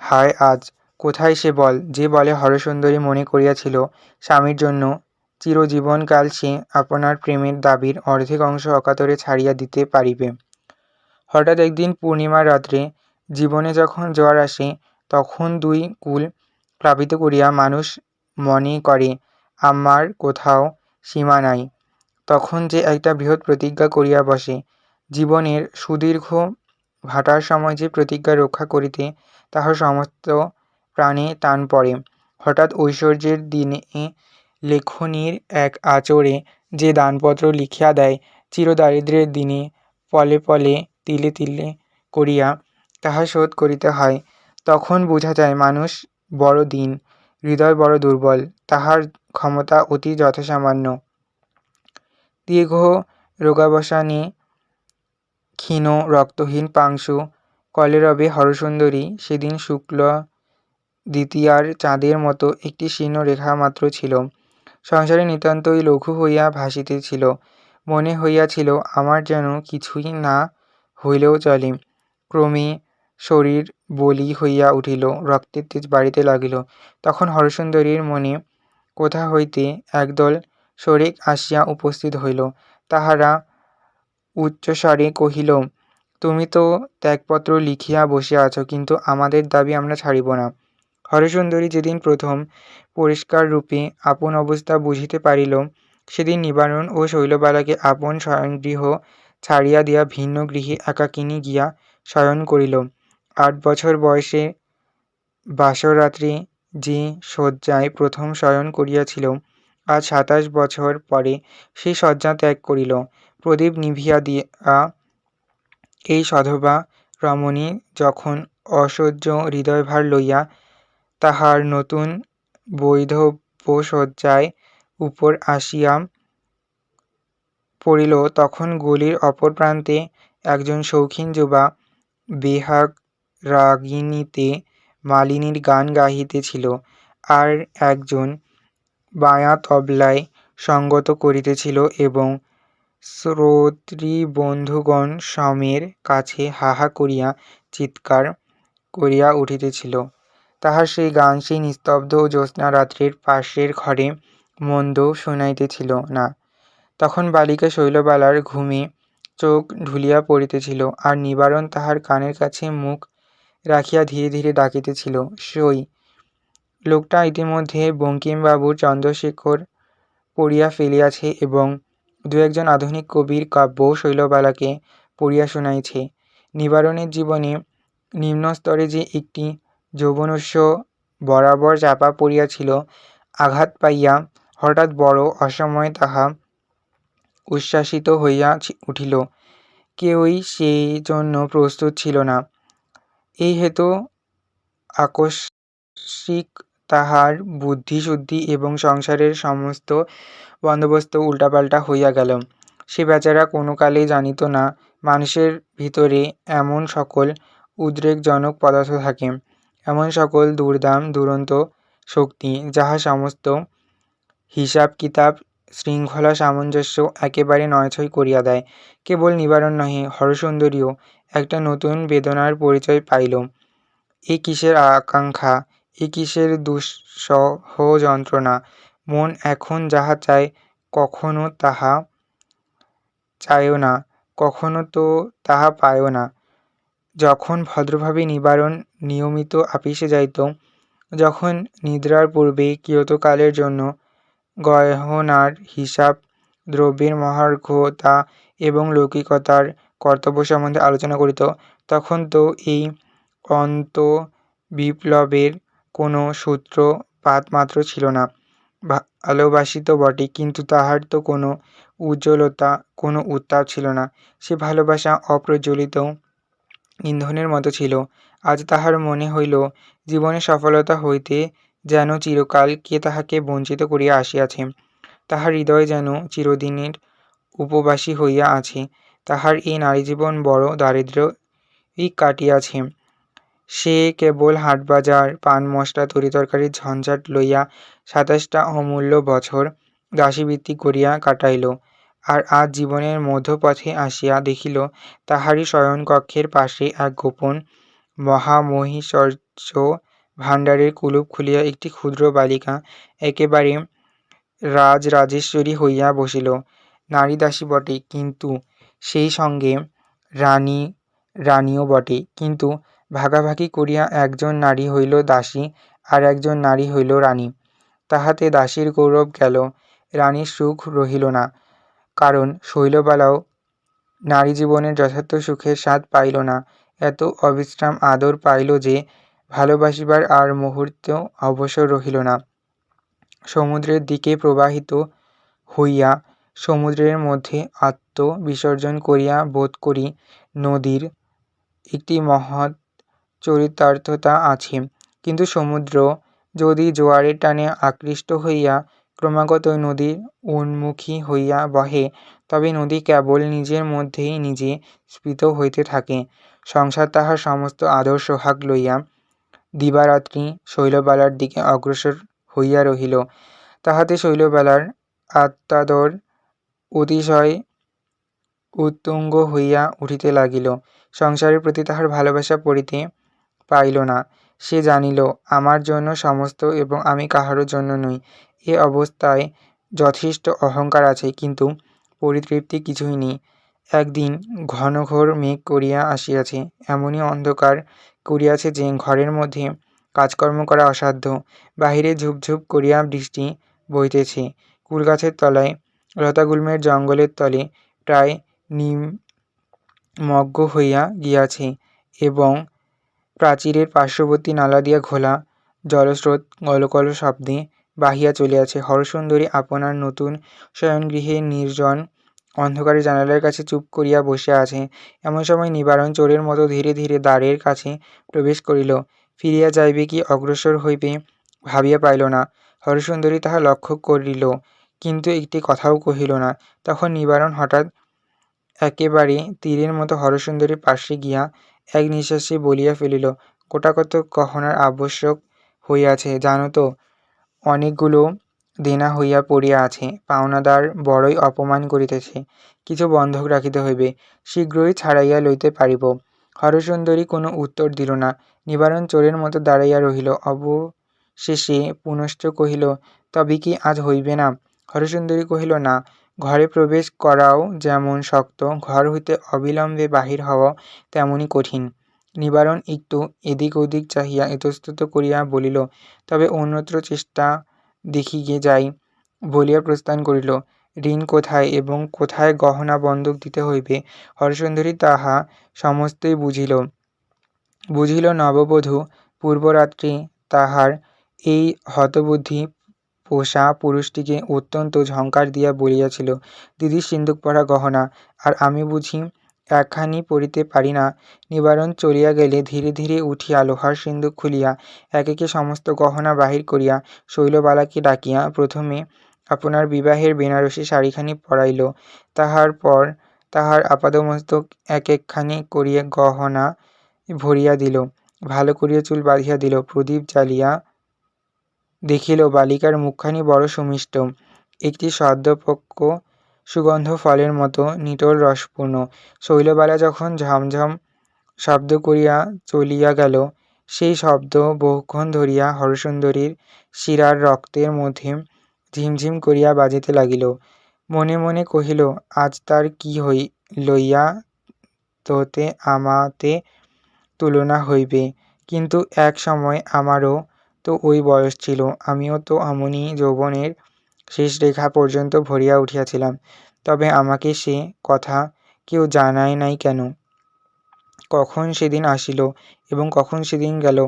হায় আজ, কোথায় সে বল? যে বলে হরসুন্দরী মনে করিয়াছিল স্বামীর জন্য, চিরজীবনকাল সে আপনার প্রেমের দাবির অর্ধেক অংশ অকাতরে ছাড়িয়া দিতে পারিবে। হঠাৎ একদিন পূর্ণিমার রাত্রে জীবনে যখন জ্বর আসে, তখন দুই কুল প্লাবিত করিয়া মানুষ মনে করে, আমার কোথাও সীমা নাই। তখন যে একটা বৃহৎ প্রতিজ্ঞা করিয়া বসে, জীবনের সুদীর্ঘ ভাটার সময় যে প্রতিজ্ঞা রক্ষা করিতে তাহার সমস্ত প্রাণে টান পড়ে। হঠাৎ ঐশ্বর্যের দিনে লেখনীর এক আচরে যে দানপত্র লিখিয়া দেয়, চিরদারিদ্র্যের দিনে পলে পলে তিলে তিলে করিয়া তাহা শোধ করিতে হয়। তখন বোঝা যায়, মানুষ বড় দিন, হৃদয় বড় দুর্বল, তাহার ক্ষমতা অতি যথাসামান্য। দীর্ঘ রোগাবসানে ক্ষীণ, রক্তহীন পাংশু কলেরবে হরসুন্দরী, সেদিন শুক্ল দ্বিতীয়ার চাঁদের মতো একটি শীর্ণ রেখা মাত্র ছিল। সংসারে নিতান্তই লঘু হইয়া ভাসিতেছিল। মনে হইয়াছিল, আমার যেন কিছুই না হইলেও চলে। ক্রমে শরীর বলি হইয়া উঠিল, রক্তের তেজ বাড়িতে লাগিল। তখন হরসুন্দরীর মনে, কোথা হইতে একদল শরিক আসিয়া উপস্থিত হইল? তাহারা উচ্চস্বরে কহিল তুমি তো ত্যাগপত্র লিখিয়া বসিয়া আছ, কিন্তু আমাদের দাবি আমরা ছাড়িব না। হরসুন্দরী যেদিন প্রথম পরিষ্কাররূপে আপন অবস্থা বুঝিতে পারিল, সেদিন নিবারণ ও শৈলবালাকে আপন শয়নগৃহ ছাড়িয়া দিয়া ভিন্ন গৃহে একাকিনী গিয়া শয়ন করিল। আট বছর বয়সে বাসরাত্রি যে শয্যায় প্রথম শয়ন করিয়াছিল, আজ সাতাশ বছর পরে সেই শয্যা ত্যাগ করিল। প্রদীপ নিভিয়া দিয়া এই সধবা রমণী যখন অসহ্য হৃদয়ভার লইয়া তাহার নতুন বৈধব্যশয্যার উপর আসিয়া পড়িল তখন গলির অপর প্রান্তে একজন শৌখিন যুবা বেহাগ-রাগিণীতে মালিনীর গান গাহিতেছিল, আর একজন বায়া তবলায় সঙ্গত করিতেছিল এবং শ্রোতৃবন্ধুগণ সমের কাছে হা হা করিয়া চীৎকার করিয়া উঠিতেছিল। তাহার সেই গান সেই নিস্তব্ধ জ্যোৎস্না রাত্রির পাশের ঘরে মন্দ শুনাইতেছিল না। তখন বালিকা শৈলবালার ঘুমে চোখ ঢুলিয়া পড়িতেছিল, আর নিবারণ তাহার কানের কাছে মুখ রাখিয়া ধীরে ধীরে ডাকিতেছিল, সই। লোকটা ইতিমধ্যে বঙ্কিমবাবুর চন্দ্রশেখর পড়িয়া ফেলিয়াছে এবং দু-একজন আধুনিক কবির কাব্য শৈলবালাকে পড়িয়া শুনাইছে। নিবারণের জীবনে নিম্নস্তরে যে একটি যৌবনস্য বরাবর চাপা পড়িয়াছিল, আঘাত পাইয়া হঠাৎ বড় অসময়ে তাহা উচ্ছ্বাসিত হইয়া উঠিল। কেউই সেই জন্য প্রস্তুত ছিল না। এই হেতু আকস্মিক তাহার বুদ্ধিশুদ্ধি এবং সংসারের সমস্ত বন্দোবস্ত উল্টাপাল্টা হইয়া গেল। সে বেচারা কোনোকালেই জানিত না মানুষের ভিতরে এমন সকল উদ্রেকজনক পদার্থ থাকে, এমন সকল দুর্দাম দুরন্ত শক্তি, যাহা সমস্ত হিসাব-কিতাব, শৃঙ্খলা সামঞ্জস্য একেবারে নয়-ছয় করিয়া দেয়। কেবল নিবারণ নহে, হরসুন্দরীও একটা নতুন বেদনার পরিচয় পাইল। এ কিসের আকাঙ্ক্ষা, এ কিসের দুঃসহ যন্ত্রণা! মন এখন যাহা চায় কখনো তাহা চায়ও না, কখনো তো তাহা পায়ও না। যখন ভদ্রভাবে নিবারণ নিয়মিত আপিসে যাইত, যখন নিদ্রার পূর্বে কিয়ৎকালের জন্য গয়নার হিসাব, দ্রব্যের মহার্ঘতা এবং লৌকিকতার কর্তব্য সম্বন্ধে আলোচনা করিত, তখন তো এই অন্তর্বিপ্লবের কোনো সূত্রপাতমাত্র ছিল না। ভালোবাসিত বটে, কিন্তু তাহার তো কোনো উজ্জ্বলতা, কোনো উত্তাপ ছিল না। সে ভালোবাসা অপ্রজ্বলিত ইন্ধনের মতো ছিল। আজ তাহার মনে হইল, জীবনের সফলতা হইতে যেন চিরকাল কে তাহাকে বঞ্চিত করিয়া আসিয়াছে। তাহার হৃদয় যেন চিরদিনের উপবাসী হইয়া আছে। তাহার এই নারীজীবন বড় দারিদ্র্যেই কাটিয়াছে। সে কেবল হাট-বাজার, পান-মশলা, তরি-তরকারির ঝঞ্ঝাট লইয়া সাতাশটা অমূল্য বছর দাসীবৃত্তি করিয়া কাটাইল, আর আজ জীবনের মধ্যপথে আসিয়া দেখিল, তাহারই শয়নকক্ষের পাশে এক গোপন মহামহিষর্য ভাণ্ডারের কুলুপ খুলিয়া একটি ক্ষুদ্র বালিকা একেবারে রাজ রাজেশ্বরী হইয়া বসিল। নারী দাসী বটে, কিন্তু সেই সঙ্গে রানী রানীও বটে। কিন্তু ভাগাভাগি করিয়া একজন নারী হইল দাসী, আর একজন নারী হইল রানী। তাহাতে দাসীর গৌরব গেল, রানীর সুখ রহিল না। কারণ শৈলবালাও নারী জীবনের যথার্থ সুখের স্বাদ পাইল না, এত অবিশ্রাম আদর পাইল যে, ভালোবাসিবার আর মুহূর্ত অবসর রহিল না। সমুদ্রের দিকে প্রবাহিত হইয়া সমুদ্রের মধ্যে আত্মবিসর্জন করিয়া বোধ করি, নদীর একটি মহৎ চরিতার্থতা আছে। কিন্তু সমুদ্র যদি জোয়ারের টানে আকৃষ্ট হইয়া ক্রমাগত নদীর উন্মুখী হইয়া বহে, তবে নদী কেবল নিজের মধ্যেই নিজে স্ফীত হইতে থাকে। সংসার তাহার সমস্ত আদর সোহাগ লইয়া দিবারাত্রি শৈলবালার দিকে অগ্রসর হইয়া রহিল। তাহাতে শৈলবালার আত্মাদর অতিশয় উত্তুঙ্গ হইয়া উঠিতে লাগিল। সংসারের প্রতি তাহার ভালোবাসা পড়িতে পাইল না। সে জানিল, আমার জন্য সমস্ত এবং আমি কাহারও জন্য নই। এ অবস্থায় যথেষ্ট অহংকার আছে, কিন্তু পরিতৃপ্তি কিছুই নেই। একদিন ঘনঘোর মেঘ করিয়া আসিয়াছে, এমনই অন্ধকার করিয়াছে যে, ঘরের মধ্যে কাজকর্ম করা অসাধ্য। বাহিরে ঝুপ ঝুপ করিয়া বৃষ্টি বহিতেছে। কুলগাছের তলায়, লতাগুল্মের জঙ্গলের তলে প্রায় নিমগ্ন হইয়া গিয়াছে এবং প্রাচীরের পার্শ্ববর্তী নালা দিয়া ঘোলা জলস্রোত কলকল শব্দে বাহিয়া চলিয়াছে। হরসুন্দরী আপনার নতুন শয়নগৃহে নির্জন অন্ধকারে জানালার কাছে চুপ করিয়া বসিয়া আছে। এমন সময় নিবারণ চোরের মতো ধীরে ধীরে দ্বারের কাছে প্রবেশ করিল। ফিরিয়া যাইবে কি অগ্রসর হইবে ভাবিয়া পাইল না। হরসুন্দরী তাহা লক্ষ্য করিল, কিন্তু একটি কথাও কহিল না। তখন নিবারণ হঠাৎ একেবারে তীরের মতো হরসুন্দরীর পার্শ্বে গিয়া এক নিশ্বাসে বলিয়া ফেলিল, গোটাকতক গহনার আবশ্যক হইয়াছে জানো তো? অনেকগুলো দেনা হইয়া পড়িয়া আছে, পাওনাদার বড়ই অপমান করিতেছে, কিছু বন্ধক রাখিতে হইবে, শীঘ্রই ছাড়াইয়া লইতে পারিব। হরসুন্দরী কোনো উত্তর দিল না। নিবারণ চোরের মতো দাঁড়াইয়া রহিল। অবশেষে পুনশ্চ কহিল, তবে কি আজ হইবে না? হরসুন্দরী কহিল, না, ঘরে প্রবেশ করাও যেমন শক্ত, ঘর হইতে অবিলম্বে বাহির হওয়াও তেমনি কঠিন। নিবারণ একটু এদিক ওদিক চাহিয়া ইতস্তত করিয়া বলিল, তবে অন্যত্র চেষ্টা দেখিগে যাই বলিয়া প্রস্থান করিল। ঋণ কোথায় এবং কোথায় গহনা বন্ধক দিতে হইবে, হরসুন্দরী তাহা সমস্তই বুঝিল। বুঝিল নববধূ পূর্বরাত্রি তাহার এই হতবুদ্ধি পোষা পুরুষটিকে অত্যন্ত ঝঙ্কার দিয়া বলিয়াছিল, দিদির সিন্দুক-পরা গহনা, আর আমি বুঝি একখানি পড়িতে পারি না? নিবারণ চলিয়া গেলে ধীরে ধীরে উঠিয়া লোহার সিন্দুক খুলিয়া একে একে সমস্ত গহনা বাহির করিয়া শৈলবালাকে ডাকিয়া প্রথমে আপনার বিবাহের বেনারসি শাড়িখানি পরাইল, তাহার পর তাহার আপাদমস্তক এক একখানি করিয়া গহনা ভরিয়া দিল, ভালো করিয়া চুল বাঁধিয়া দিল, প্রদীপ জ্বালিয়া দেখিল বালিকার মুখখানি বড় সুমিষ্ট, একটি সদ্যপক্ব সুগন্ধ ফলের মতো নিটোল রসপূর্ণ। শৈলবালা যখন ঝমঝম শব্দ করিয়া চলিয়া গেল, সেই শব্দ বহুক্ষণ ধরিয়া হরসুন্দরীর শিরার রক্তের মধ্যে ঝিমঝিম করিয়া বাজিতে লাগিল। মনে মনে কহিল, আজ তার কি হই লইয়া তোতে আমাতে তুলনা হইবে, কিন্তু এক সময় আমারও তো ওই বয়স ছিল, আমিও তো অমনি যৌবনের শেষরেখা পর্যন্ত ভরিয়া উঠিয়াছিলাম, তবে আমাকে সে কথা কেউ জানায় নাই কেন? কখন সেদিন আসিল এবং কখন সেদিন গেল,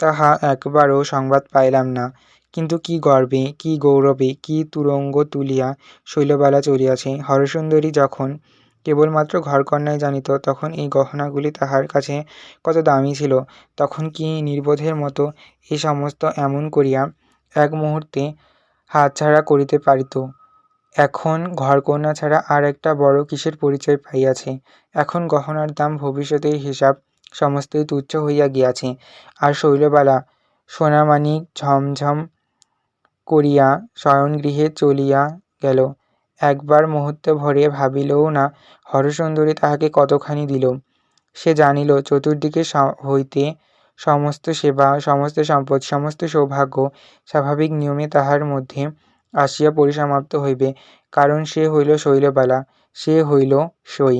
তাহা একবারও সংবাদ পাইলাম না। কিন্তু কী গর্বে, কী গৌরবে, কী তুরঙ্গ তুলিয়া শৈলবালা চলিয়াছে। হরসুন্দরী যখন কেবলমাত্র ঘরকন্নাই জানিত, তখন এই গহনাগুলি তাহার কাছে কত দামি ছিল, তখন কী নির্বোধের মতো এ সমস্ত এমন করিয়া এক মুহূর্তে হাতছাড়া করিতে পারিত, এখন ঘরকন্না ছাড়া আর একটা বড় কিসের পরিচয় পাইয়াছে, এখন গহনার দাম, ভবিষ্যতের হিসাব সমস্তই তুচ্ছ হইয়া গিয়াছে, আর শৈলবালা সোনামানিক ঝমঝম করিয়া শয়নগৃহে চলিয়া গেল, একবার মুহূর্ত ভরিয়া ভাবিলও না, হরসুন্দরী তাহাকে কতখানি দিল। সে জানিল, চতুর্দিকে হইতে সমস্ত সেবা, সমস্ত সম্পদ, সমস্ত সৌভাগ্য স্বাভাবিক নিয়মে তাহার মধ্যে আসিয়া পরিসমাপ্ত হইবে কারণ সে হইল শৈলবালা, সে হইল সই